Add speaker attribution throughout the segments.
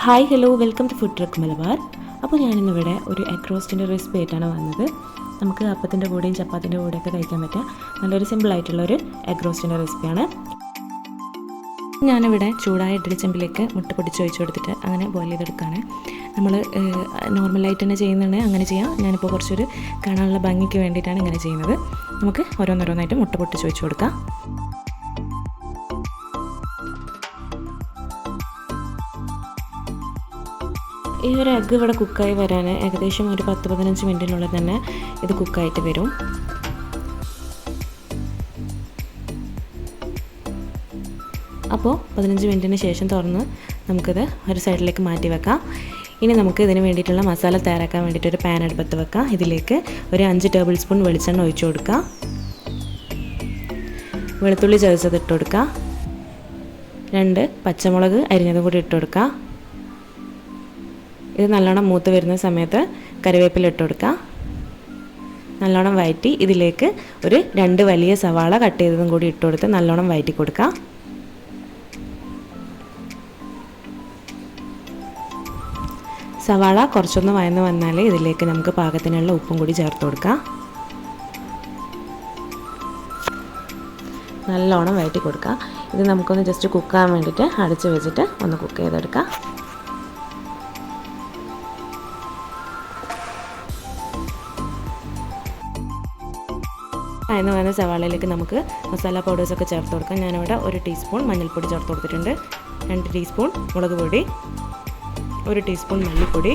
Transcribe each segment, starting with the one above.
Speaker 1: Hi hello welcome to food truck Malabar അപ്പോൾ ഞാനിന്നിവിടെ ഒരു എഗ് റോസ്റ്റിന്റെ റെസിപ്പി ആയിട്ടാണ് വന്നത്. നമുക്ക് അപ്പത്തിന്റെ കൂടെയും ചപ്പാത്തിന്റെ കൂടെയൊക്കെ കഴിക്കാൻ പറ്റുക. നല്ലൊരു സിമ്പിളായിട്ടുള്ളൊരു എഗ് റോസ്റ്റിന്റെ റെസിപ്പിയാണ് ഞാനിവിടെ ചൂടായ ഇഡ്ഡലി ചെമ്പിലേക്ക് മുട്ട പൊടിച്ച് ഒഴിച്ചു കൊടുത്തിട്ട് അങ്ങനെ ബോയിൽ ചെയ്തെടുക്കുകയാണ്. നമ്മൾ നോർമലായിട്ട് തന്നെ ചെയ്യുന്നുണ്ടെങ്കിൽ അങ്ങനെ ചെയ്യാം. ഞാനിപ്പോൾ കുറച്ചൊരു കാണാനുള്ള ഭംഗിക്ക് വേണ്ടിയിട്ടാണ് ഇങ്ങനെ ചെയ്യുന്നത്. നമുക്ക് ഓരോന്നോരോന്നായിട്ട് മുട്ട പൊട്ടിച്ച് ഒഴിച്ചു കൊടുക്കാം. ഈ ഒരു എഗ്ഗ് ഇവിടെ കുക്കായി വരാൻ ഏകദേശം ഒരു പത്ത് പതിനഞ്ച് മിനിറ്റിനുള്ളിൽ തന്നെ ഇത് കുക്കായിട്ട് വരും. അപ്പോൾ പതിനഞ്ച് മിനിറ്റിന് ശേഷം തുറന്ന് നമുക്കിത് ഒരു സൈഡിലേക്ക് മാറ്റി വെക്കാം. ഇനി നമുക്ക് ഇതിന് വേണ്ടിയിട്ടുള്ള മസാല തയ്യാറാക്കാൻ വേണ്ടിയിട്ട് ഒരു പാൻ അടുപ്പത്ത് വെക്കാം. ഇതിലേക്ക് ഒരു അഞ്ച് ടേബിൾ സ്പൂൺ വെളിച്ചെണ്ണ ഒഴിച്ചു കൊടുക്കാം. വെളുത്തുള്ളി ചതച്ചത് ഇട്ട് കൊടുക്കുക രണ്ട് പച്ചമുളക് അരിഞ്ഞതും കൂടി ഇട്ട് കൊടുക്കാം. ഇത് നല്ലോണം മൂത്ത് വരുന്ന സമയത്ത് കറിവേപ്പില ഇട്ട് കൊടുക്കുക നല്ലോണം വയറ്റി ഇതിലേക്ക് ഒരു രണ്ട് വലിയ സവാള കട്ട് ചെയ്തതും കൂടി ഇട്ട് കൊടുത്ത് നല്ലോണം വയറ്റി കൊടുക്കുക സവാള കുറച്ചൊന്ന് വയന്ന് വന്നാൽ ഇതിലേക്ക് നമുക്ക് പാകത്തിനുള്ള ഉപ്പും കൂടി ചേർത്ത് കൊടുക്കാം. നല്ലോണം വയറ്റി കൊടുക്കുക ഇത് നമുക്കൊന്ന് ജസ്റ്റ് കുക്കാൻ വേണ്ടിയിട്ട് അടച്ച് വെച്ചിട്ട് ഒന്ന് കുക്ക് ചെയ്തെടുക്കാം. അതിന് പറയുന്ന സവാളയിലേക്ക് നമുക്ക് മസാല പൗഡേഴ്സൊക്കെ ചേർത്ത് കൊടുക്കാം. ഞാനിവിടെ ഒരു ടീസ്പൂൺ മഞ്ഞൾപ്പൊടി ചേർത്ത് കൊടുത്തിട്ടുണ്ട്. രണ്ട് ടീസ്പൂൺ മുളക് പൊടി ഒരു ടീസ്പൂൺ മല്ലിപ്പൊടി.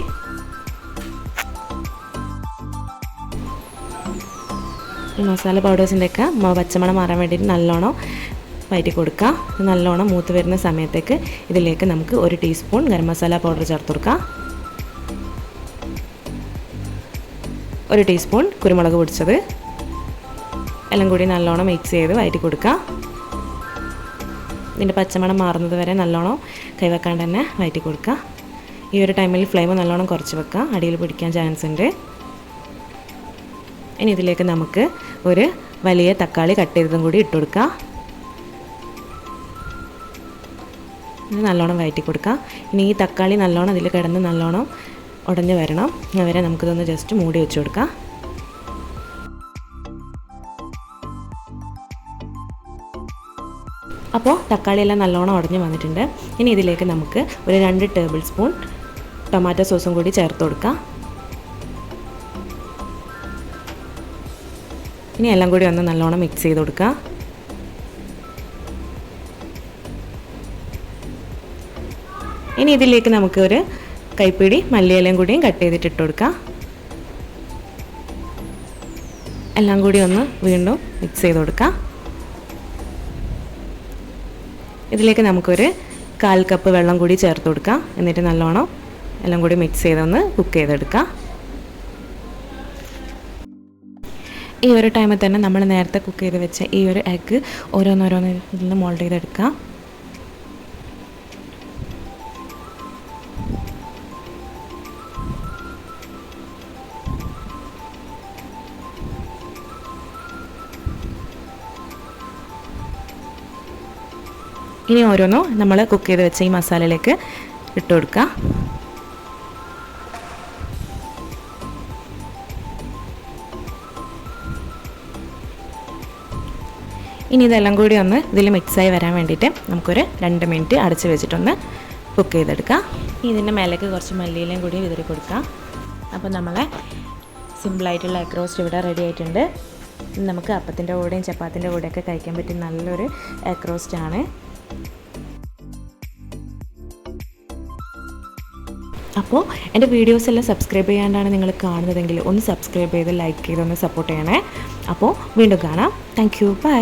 Speaker 1: ഈ മസാല പൗഡേഴ്സിന്റെയൊക്കെ പച്ചമണം മാറാൻ വേണ്ടിയിട്ട് നല്ലോണം വയറ്റി കൊടുക്കുക. നല്ലോണം മൂത്ത് വരുന്ന സമയത്തേക്ക് ഇതിലേക്ക് നമുക്ക് ഒരു ടീസ്പൂൺ ഗരം മസാല പൗഡർ ചേർത്ത് കൊടുക്കാം. ഒരു ടീസ്പൂൺ കുരുമുളക് പൊടിച്ചത്. എല്ലാം കൂടി നല്ലോണം മിക്സ് ചെയ്ത് വയറ്റി കൊടുക്കുക ഇതിന്റെ പച്ചമണം മാറുന്നത് വരെ നല്ലോണം കൈവെക്കാണ്ട് തന്നെ വയറ്റി കൊടുക്കുക ഈ ഒരു ടൈമിൽ ഫ്ലെയിം നല്ലോണം കുറച്ച് വെക്കുക അടിയിൽ പിടിക്കാൻ ചാൻസ് ഉണ്ട്. ഇനി ഇതിലേക്ക് നമുക്ക് ഒരു വലിയ തക്കാളി കട്ട് ചെയ്തതും കൂടി ഇട്ട് കൊടുക്കുക നല്ലോണം വയറ്റി കൊടുക്കുക ഇനി ഈ തക്കാളി നല്ലോണം ഇതിൽ കിടന്ന് നല്ലോണം ഉടഞ്ഞ് വരണം. അവരെ നമുക്കിതൊന്ന് ജസ്റ്റ് മൂടി വെച്ച് കൊടുക്കാം. അപ്പോൾ തക്കാളിയെല്ലാം നല്ലോണം ഉടഞ്ഞ് വന്നിട്ടുണ്ട്. ഇനി ഇതിലേക്ക് നമുക്ക് ഒരു രണ്ട് ടേബിൾ സ്പൂൺ ടൊമാറ്റോ സോസും കൂടി ചേർത്ത് കൊടുക്കാം. ഇനി എല്ലാം കൂടി ഒന്ന് നല്ലോണം മിക്സ് ചെയ്ത് കൊടുക്കുക ഇനി ഇതിലേക്ക് നമുക്ക് ഒരു കൈപ്പിടി മല്ലിയിലയും കൂടിയും കട്ട് ചെയ്തിട്ട് ഇട്ട് കൊടുക്കാം. എല്ലാം കൂടി ഒന്ന് വീണ്ടും മിക്സ് ചെയ്ത് കൊടുക്കാം. ഇതിലേക്ക് നമുക്കൊരു കാൽ കപ്പ് വെള്ളം കൂടി ചേർത്ത് കൊടുക്കാം. എന്നിട്ട് നല്ലോണം എല്ലാം കൂടി മിക്സ് ചെയ്തൊന്ന് കുക്ക് ചെയ്തെടുക്കാം. ഈ ഒരു ടൈമിൽ തന്നെ നമ്മൾ നേരത്തെ കുക്ക് ചെയ്ത് വെച്ച ഈ ഒരു എഗ്ഗ് ഓരോന്നോരോന്ന് ഇതിൽ നിന്ന് മോൾഡ് ചെയ്തെടുക്കാം. ഇനി ഓരോന്നോ നമ്മൾ കുക്ക് ചെയ്ത് വെച്ച ഈ മസാലയിലേക്ക് ഇട്ട് കൊടുക്കുക ഇനി ഇതെല്ലാം കൂടി ഒന്ന് ഇതിൽ മിക്സായി വരാൻ വേണ്ടിയിട്ട് നമുക്കൊരു രണ്ട് മിനിറ്റ് അടച്ച് വെച്ചിട്ടൊന്ന് കുക്ക് ചെയ്തെടുക്കാം. ഇതിന്റെ മേലേക്ക് കുറച്ച് മല്ലിയിലയും കൂടി വിതറി കൊടുക്കാം. അപ്പോൾ നമ്മളെ സിമ്പിളായിട്ടുള്ള എഗ് റോസ്റ്റ് ഇവിടെ റെഡി ആയിട്ടുണ്ട്. നമുക്ക് അപ്പത്തിന്റെ കൂടെയും ചപ്പാത്തിന്റെ കൂടെയൊക്കെ കഴിക്കാൻ പറ്റിയ നല്ലൊരു എഗ് റോസ്റ്റാണ് അപ്പോൾ എന്റെ വീഡിയോസ് എല്ലാം സബ്സ്ക്രൈബ് ചെയ്യാണ്ടാണ് നിങ്ങൾ കാണുന്നതെങ്കിൽ ഒന്ന് സബ്സ്ക്രൈബ് ചെയ്ത് ലൈക്ക് ചെയ്ത് ഒന്ന് സപ്പോർട്ട് ചെയ്യണേ. അപ്പോൾ വീണ്ടും കാണാം. Thank you by